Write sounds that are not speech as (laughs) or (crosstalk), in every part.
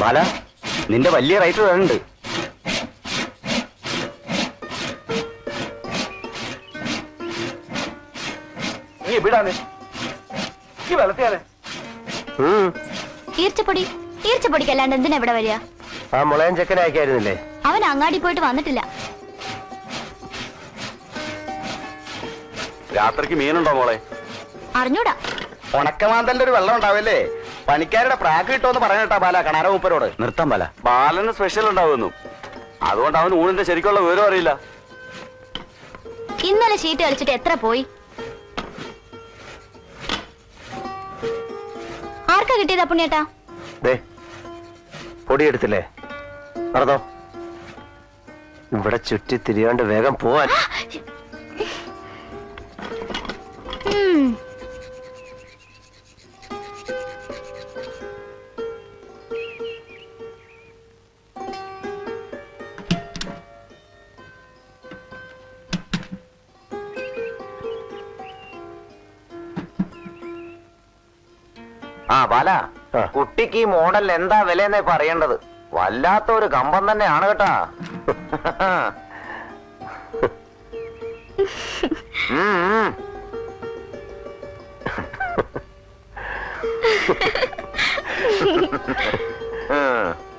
ബാല നിന്റെ വലിയ റൈറ്റ് വേണ്ട നീ എവിടാണ്? ഈ വെള്ളത്തിയാണ് ഈർച്ചപ്പൊടി ഈർച്ചപ്പൊടിക്ക് അല്ലാണ്ട് എന്തിനാ ഇവിടെ വരിക? ആ മുളയൻ ചെക്കനെ അയക്കായിരുന്നില്ലേ? അവൻ അങ്ങാടി പോയിട്ട് വന്നിട്ടില്ല. രാത്രിക്ക് മീനുണ്ടോ മോളെ? അറിഞ്ഞൂടാ. ഉണക്കമാന്തലിന്റെ ഒരു വെള്ളം ഉണ്ടാവില്ലേ? പണിക്കാരുടെ പ്രാക്ക് കിട്ടുമെന്ന് പറയണട്ടാ ബാല കണാര മൂപ്പരോട്. നിർത്താൻ ബാല. ബാലന് സ്പെഷ്യൽ ഉണ്ടാവുന്നു. അതുകൊണ്ട് അവൻ ഊണിന്റെ ശരിക്കുള്ള വിവരം അറിയില്ല. ഇന്നലെ ഷീറ്റ് കളിച്ചിട്ട് എത്ര പോയി? ആർക്കാ കിട്ടിയതാ പുണ്യേട്ടാ ദേ പൊടിയെടുത്തില്ലേ? പറഞ്ഞോ ഇവിടെ ചുറ്റി തിരിയാണ്ട് വേഗം പോവാൻ. ആ ബാല. കുട്ടിക്ക് ഈ മോഡൽ എന്താ വിലയെന്നേ പറയേണ്ടത്. വല്ലാത്ത ഒരു കമ്പം തന്നെയാണ് കേട്ടാ. ഉം, (laughs)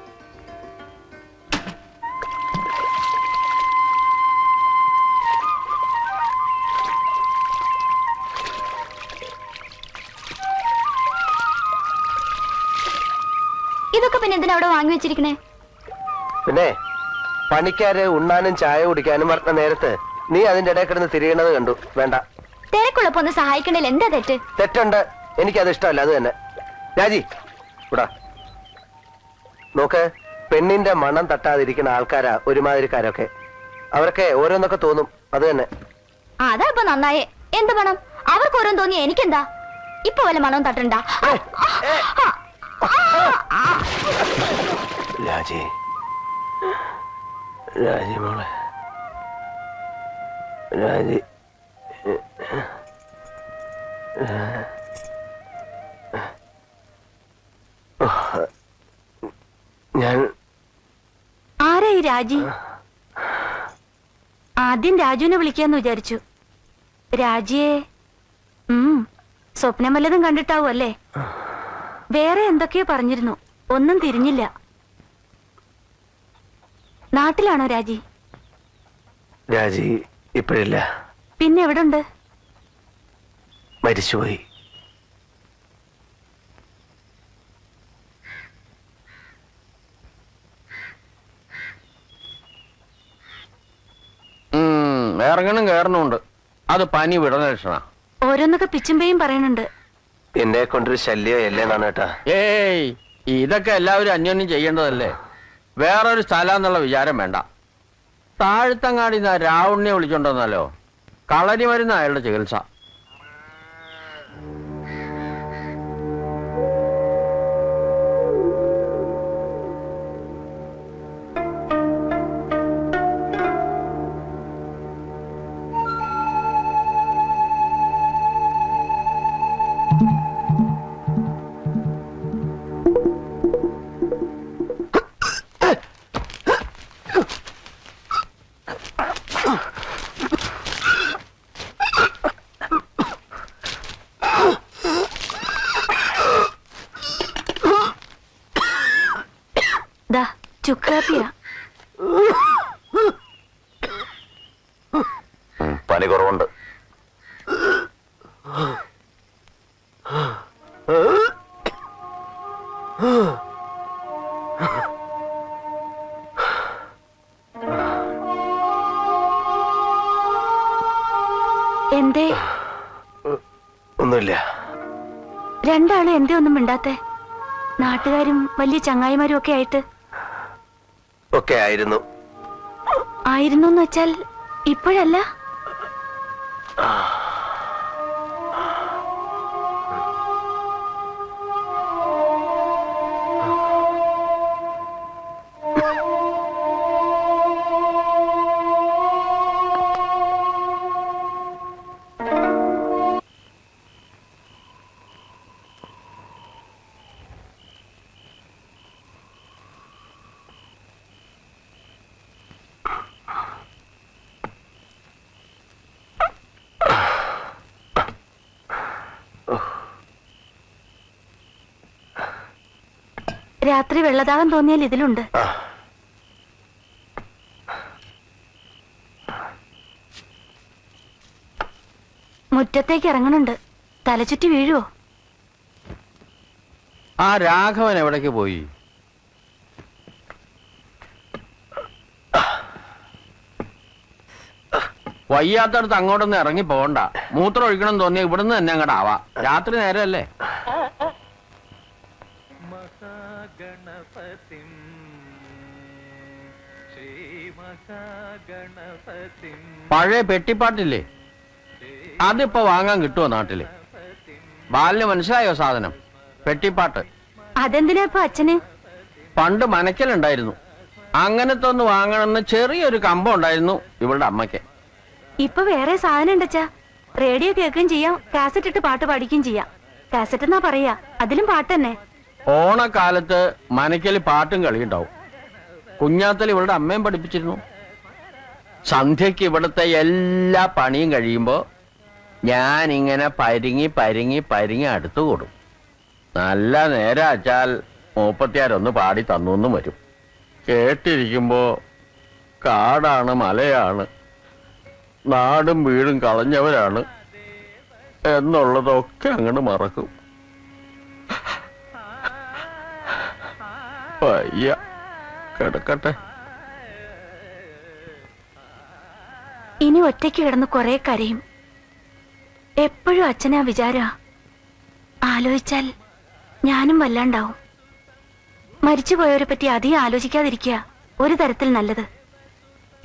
എന്തിനാ അവിടെ വാങ്ങി വെച്ചിരിക്കണേ? പിന്നെ പണിക്കാര് ഉണ്ണാനും ചായ കുടിക്കാനും പറഞ്ഞ നേരത്ത് നീ അതിന്റെ ഇടയിൽ കിടന്ന് തിരിയണത് കണ്ടു. വേണ്ട. തിരക്കുള്ളപ്പോ ഒന്ന് സഹായിക്കണേ എന്താ തെറ്റ്? തെറ്റുണ്ട്. എനിക്കത് ഇഷ്ടമല്ല അത് തന്നെ. രാജി ഇവിടാ നോക്ക് പെണ്ണിന്റെ മണം തട്ടാതിരിക്കുന്ന ആൾക്കാരാ ഒരുമാതിരിക്കാരൊക്കെ. അവരൊക്കെ ഓരോന്നൊക്കെ തോന്നും. അത് തന്നെ. അതാ ഇപ്പൊ നന്നായേ. എന്ത് മണം? അവർക്ക് ഓരോന്ന് തോന്നി എനിക്കെന്താ? ഇപ്പൊ വല്ല മണം തട്ടണ്ട. രാജി. രാജി മോളെ. രാജി. ഞാൻ ആരായി രാജി? ആദ്യം രാജുവിനെ വിളിക്കാന്ന് വിചാരിച്ചു. രാജിയെ സ്വപ്നം വല്ലതും കണ്ടിട്ടാവും അല്ലേ? വേറെ എന്തൊക്കെയോ പറഞ്ഞിരുന്നു. ഒന്നും തിരിഞ്ഞില്ല. നാട്ടിലാണോ രാജി? രാജി ഇപ്പോഴില്ല. പിന്നെ എവിടെ ഉണ്ട് മരിച്ചുപോയി ഇറങ്ങണം കയറണമുണ്ട് അത് പനി വിടണ ലക്ഷണ. ഓരോന്നൊക്കെ പിച്ചുമ്പയും പറയുന്നുണ്ട് എന്നെ കൊണ്ടൊരു ശല്യം കേട്ടാ. ഏയ് ഇതൊക്കെ എല്ലാവരും അന്യോന്യം ചെയ്യേണ്ടതല്ലേ? വേറൊരു സ്ഥലമെന്നുള്ള വിചാരം വേണ്ട. താഴ്ത്തങ്ങാടി രാവണിനെ വിളിച്ചോണ്ടെന്നല്ലോ കളരി മരുന്ന് അയാളുടെ ചികിത്സ. ചുക്കാപ്പിയാ പനി കുറവുണ്ട്. എന്തേ? ഒന്നുമില്ല. രണ്ടാളും എന്തേ ഒന്നും മിണ്ടാത്തെ? നാട്ടുകാരും വലിയ ചങ്ങായിമാരും ഒക്കെ ആയിട്ട് ഒക്കെ ആയിരുന്നു. ആയിരുന്നു എന്ന് വെച്ചാൽ ഇപ്പോഴല്ല? രാത്രി വെള്ളദാഹം തോന്നിയാൽ ഇതിലുണ്ട്. മുറ്റത്തേക്ക് ഇറങ്ങണുണ്ട്. തലചുറ്റി വീഴുവോ? ആ രാഘവൻ എവിടേക്ക് പോയി? വയ്യാത്തടത്ത് അങ്ങോട്ടൊന്നും ഇറങ്ങി പോകണ്ട. മൂത്രം ഒഴിക്കണം തോന്നിയ ഇവിടുന്ന് തന്നെ അങ്ങോട്ടാവാ രാത്രി നേരമല്ലേ പഴയ പെട്ടിപ്പാട്ടില്ലേ? അതിപ്പോ വാങ്ങാൻ കിട്ടുമോ നാട്ടിൽ? ബാലിന് മനസ്സിലായോ സാധനം? പെട്ടിപ്പാട്ട്. അതെന്തിനാ ഇപ്പൊ അച്ഛന്? പണ്ട് മനക്കലുണ്ടായിരുന്നു. അങ്ങനത്തെ ഒന്ന് വാങ്ങണമെന്ന് ചെറിയൊരു കമ്പം ഉണ്ടായിരുന്നു ഇവളുടെ അമ്മയ്ക്ക്. ഇപ്പൊ വേറെ സാധനം ഉണ്ടച്ചാ റേഡിയോ കേൾക്കുകയും ചെയ്യാം കാസറ്റ് ഇട്ട് പാട്ട് പാടിക്കുകയും ചെയ്യാം. കാസറ്റ് എന്നാ പറയാ? അതിലും പാട്ട് തന്നെ. ഓണക്കാലത്ത് മനക്കൽ പാട്ടും കളിയുണ്ടാവും. കുഞ്ഞാത്തൽ ഇവളുടെ അമ്മയും പഠിപ്പിച്ചിരുന്നു. സന്ധ്യക്ക് ഇവിടുത്തെ എല്ലാ പണിയും കഴിയുമ്പോ ഞാൻ ഇങ്ങനെ പരിങ്ങി പരിങ്ങി പരിങ്ങി അടുത്തു കൂടും. നല്ല നേരം അച്ചാൽ മൂപ്പത്തിയാരൊന്ന് പാടി തന്നു വരും. കേട്ടിരിക്കുമ്പോ കാടാണ് മലയാണ് നാടും വീടും കളഞ്ഞവരാണ് എന്നുള്ളതൊക്കെ അങ്ങോട്ട് മറക്കും. വയ്യ. കിടക്കട്ടെ. ഇനി ഒറ്റയ്ക്ക് കിടന്ന് കുറെ കരയും. എപ്പോഴും അച്ഛനാ വിചാര. ആലോചിച്ചാൽ ഞാനും വല്ലാണ്ടാവും. മരിച്ചുപോയവരെ പറ്റി അധികം ആലോചിക്കാതിരിക്കുക. ഒരു തരത്തിൽ നല്ലത്.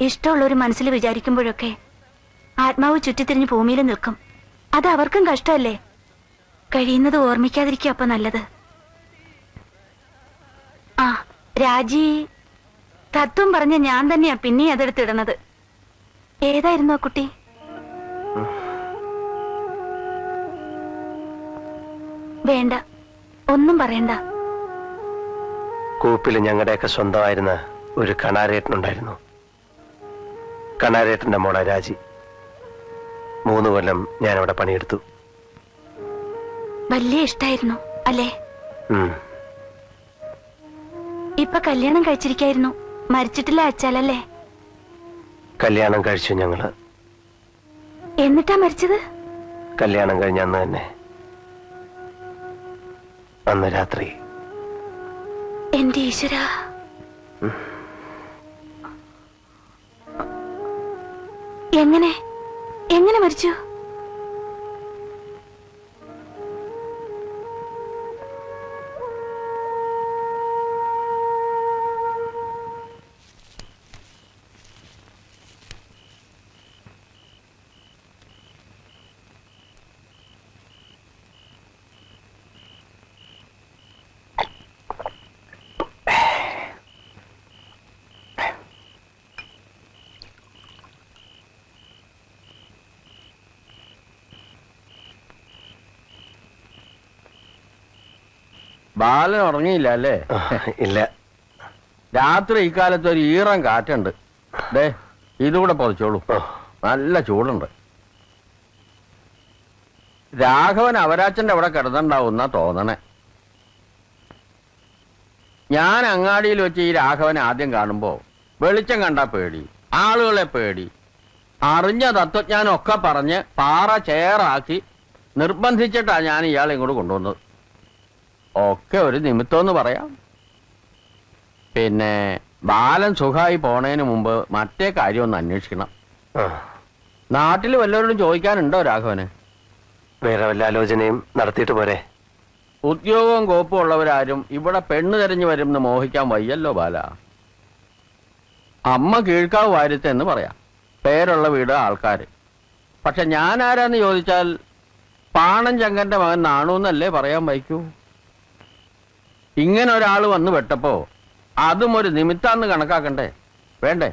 ഇഷ്ടമുള്ളവർ മനസ്സിൽ വിചാരിക്കുമ്പോഴൊക്കെ ആത്മാവ് ചുറ്റിത്തിരിഞ്ഞ് ഭൂമിയിൽ നിൽക്കും. അത് അവർക്കും കഷ്ടമല്ലേ? കഴിയുന്നത് ഓർമ്മിക്കാതിരിക്കുക അപ്പൊ നല്ലത്. ആ രാജി തത്വം പറഞ്ഞ ഞാൻ തന്നെയാ പിന്നെ അതെടുത്തിടുന്നത് ഏതായിരുന്നു ആ കുട്ടി? വേണ്ട. ഒന്നും പറയണ്ട. കൂപ്പിൽ ഞങ്ങളുടെയൊക്കെ സ്വന്തമായിരുന്ന ഒരു കണാരേട്ടനുണ്ടായിരുന്നു. കണാരേട്ടന്റെ മോളെ രാജി. മൂന്ന് കൊല്ലം ഞാൻ അവിടെ പണിയെടുത്തു. വലിയ ഇഷ്ടായിരുന്നു അല്ലേ. ഇപ്പൊ കല്യാണം കഴിച്ചിരിക്കായിരുന്നു. മരിച്ചിട്ടില്ല അച്ചാലല്ലേ? കല്യാണം കഴിച്ചു ഞങ്ങൾ. എന്നിട്ടാ മരിച്ചത്? കല്യാണം കഴിഞ്ഞ അന്ന് തന്നെ. അന്ന് രാത്രി. എന്റെ ഈശ്വര. എങ്ങനെ? എങ്ങനെ മരിച്ചു? ബാലൻ ഉറങ്ങിയില്ല അല്ലേ? ഇല്ല. രാത്രി ഇക്കാലത്ത് ഒരു ഈറം കാറ്റുണ്ട്. ദേ ഇതുകൂടെ പൊതിച്ചോളൂ. നല്ല ചൂടുണ്ട്. രാഘവൻ അവരാച്ചന്റെ അവിടെ കിടന്നുണ്ടാവുന്ന തോന്നണേ. ഞാൻ അങ്ങാടിയിൽ വെച്ച് ഈ രാഘവനെ ആദ്യം കാണുമ്പോ വെളിച്ചം കണ്ട പേടി ആളുകളെ പേടി. അറിഞ്ഞ തത്വജ്ഞാനം ഒക്കെ പറഞ്ഞ് പാറ ചേറാക്കി നിർബന്ധിച്ചിട്ടാ ഞാൻ ഇയാളെ ഇങ്ങോട്ട് കൊണ്ടുവന്നത്. ഒക്കെ ഒരു നിമിത്തം എന്ന് പറയാം. പിന്നെ ബാലൻ സുഖമായി പോണേന് മുമ്പ് മറ്റേ കാര്യം ഒന്ന് അന്വേഷിക്കണം നാട്ടിൽ വല്ലവരോടും ചോദിക്കാനുണ്ടോ രാഘവന്? വേറെ വല്ല ആലോചനയും നടത്തിയിട്ട് പോരെ. ഉദ്യോഗവും കോപ്പും ഉള്ളവരാരും ഇവിടെ പെണ്ണ് തെരഞ്ഞു വരുമെന്ന് മോഹിക്കാൻ വയ്യല്ലോ ബാല. അമ്മ കീഴ്ക്കാവ് വാര്യത്തെ എന്ന് പറയാം. പേരുള്ള വീട് ആൾക്കാര്. പക്ഷെ ഞാൻ ആരാന്ന് ചോദിച്ചാൽ പാണൻ ചങ്കന്റെ മകൻ നാണു എന്നല്ലേ പറയാൻ വയ്ക്കൂ? ഇങ്ങനെ ഒരാൾ വന്ന് വെട്ടപ്പോ അതും ഒരു നിമിത്താന്ന് കണക്കാക്കണ്ടേ. വേണ്ടേ?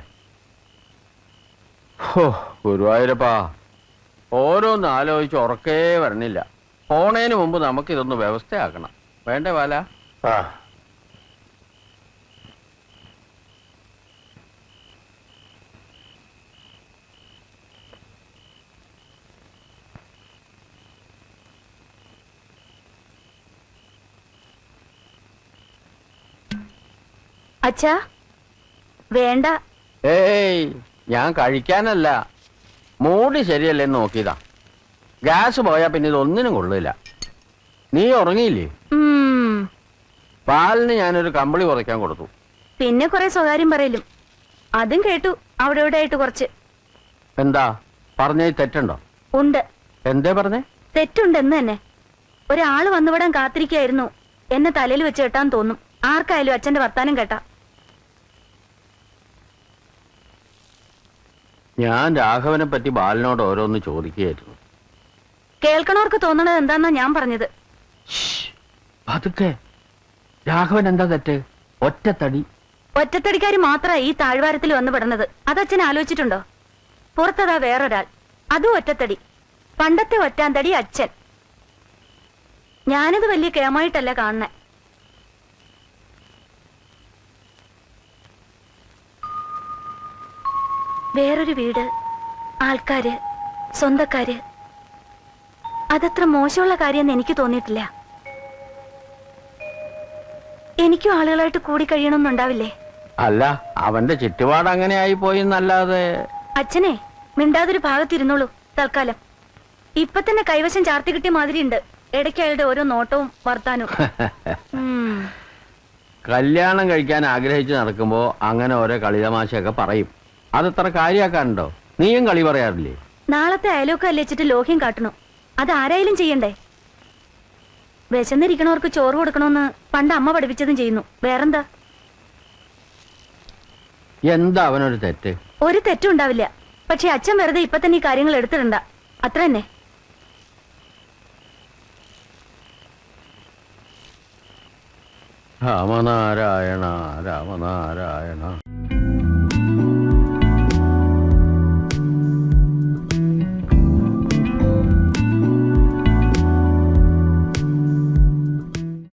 ഹോ ഗുരുവായൂരപ്പാ. ഓരോന്ന് ആലോചിച്ച് ഉറക്കേ വരണില്ല. പോണേന് മുമ്പ് നമുക്കിതൊന്ന് വ്യവസ്ഥയാക്കണം. വേണ്ടേ വാല? ആ. അച്ഛാ വേണ്ട. ഏയ് ഞാൻ കഴിക്കാനല്ല. മൂടി ശരിയല്ലേ നോക്കിയതാ. ഗ്യാസ് പോയാ പിന്നെ ഇതൊന്നിനും കൊള്ളില്ല. നീ ഉറങ്ങിയില്ലേ? പാലിന് ഞാനൊരു കമ്പിളി കുറയ്ക്കാൻ കൊടുത്തു. പിന്നെ കുറെ സ്വകാര്യം പറയലും. അതും കേട്ടു അവിടെ ഇവിടെ ആയിട്ട് കുറച്ച്. എന്താ? പറഞ്ഞ തെറ്റുണ്ടോ? ഉണ്ട്. എന്തേ പറഞ്ഞേ? തെറ്റുണ്ടെന്ന് തന്നെ. ഒരാൾ വന്നുവിടാൻ കാത്തിരിക്കായിരുന്നു. എന്നെ തലയിൽ വെച്ച് കെട്ടാൻ തോന്നും. ആർക്കായാലും അച്ഛന്റെ വർത്താനം കേട്ടാ. ഞാൻ രാഘവനെ പറ്റി ബാലനോട് ഓരോന്ന് ചോദിക്കുകയായിരുന്നു. കേൾക്കണവർക്ക് തോന്നണത് എന്താന്നാ ഞാൻ പറഞ്ഞത്. പതുക്കെ. രാഘവൻ എന്താ തെറ്റ്? ഒറ്റത്തടി. ഒറ്റത്തടിക്കാര് മാത്രമാ ഈ താഴ്വാരത്തിൽ വന്നു പെടുന്നത്. അതച്ഛൻ ആലോചിച്ചിട്ടുണ്ടോ? പുറത്തതാ വേറൊരാൾ. അതും ഒറ്റത്തടി. പണ്ടത്തെ ഒറ്റാന്തടി അച്ഛൻ. ഞാനത് വലിയ കേമായിട്ടല്ല കാണുന്നെ. വേറൊരു വീട് ആൾക്കാര് സ്വന്തക്കാര്. അതത്ര മോശമുള്ള കാര്യമെന്ന് എനിക്ക് തോന്നിയിട്ടില്ല. എനിക്കും ആളുകളായിട്ട് കൂടി കഴിയണമെന്നുണ്ടാവില്ലേ? അല്ല അവന്റെ ചുറ്റുപാട് അങ്ങനെ ആയി പോയി എന്നല്ലാതെ. അച്ഛനെ മിണ്ടാതൊരു ഭാഗത്തിരുന്നോളൂ തൽക്കാലം. ഇപ്പൊ തന്നെ കൈവശം ചാർത്തി കിട്ടിയ മാതിരി ഉണ്ട് ഇടയ്ക്ക് അയാളുടെ ഓരോ നോട്ടവും വർത്താനവും. (laughs) കല്യാണം കഴിക്കാൻ ആഗ്രഹിച്ചു നടക്കുമ്പോ അങ്ങനെ ഓരോ കളിതമാശയൊക്കെ പറയും. അതത്ര കാര്യാക്കാനുണ്ടോ? നീയും കളി പറയാറില്ലേ? നാളത്തെ അയലൊക്കെ അല്ലിച്ചിട്ട് ലോഹ്യം കാട്ടണോ? അത് ആരായാലും ചെയ്യണ്ടേ? വിശന്നിരിക്കണവർക്ക് ചോറ് കൊടുക്കണമെന്ന് പണ്ട് അമ്മ പഠിപ്പിച്ചതും ചെയ്യുന്നു. വേറെന്താ? എന്താ അവനൊരു തെറ്റ്? ഒരു തെറ്റും ഉണ്ടാവില്ല. പക്ഷെ അച്ഛൻ വെറുതെ ഇപ്പൊ തന്നെ ഈ കാര്യങ്ങൾ എടുത്തിടണ്ട. അത്ര തന്നെ. രാമനാരായണ രാമനാരായണ.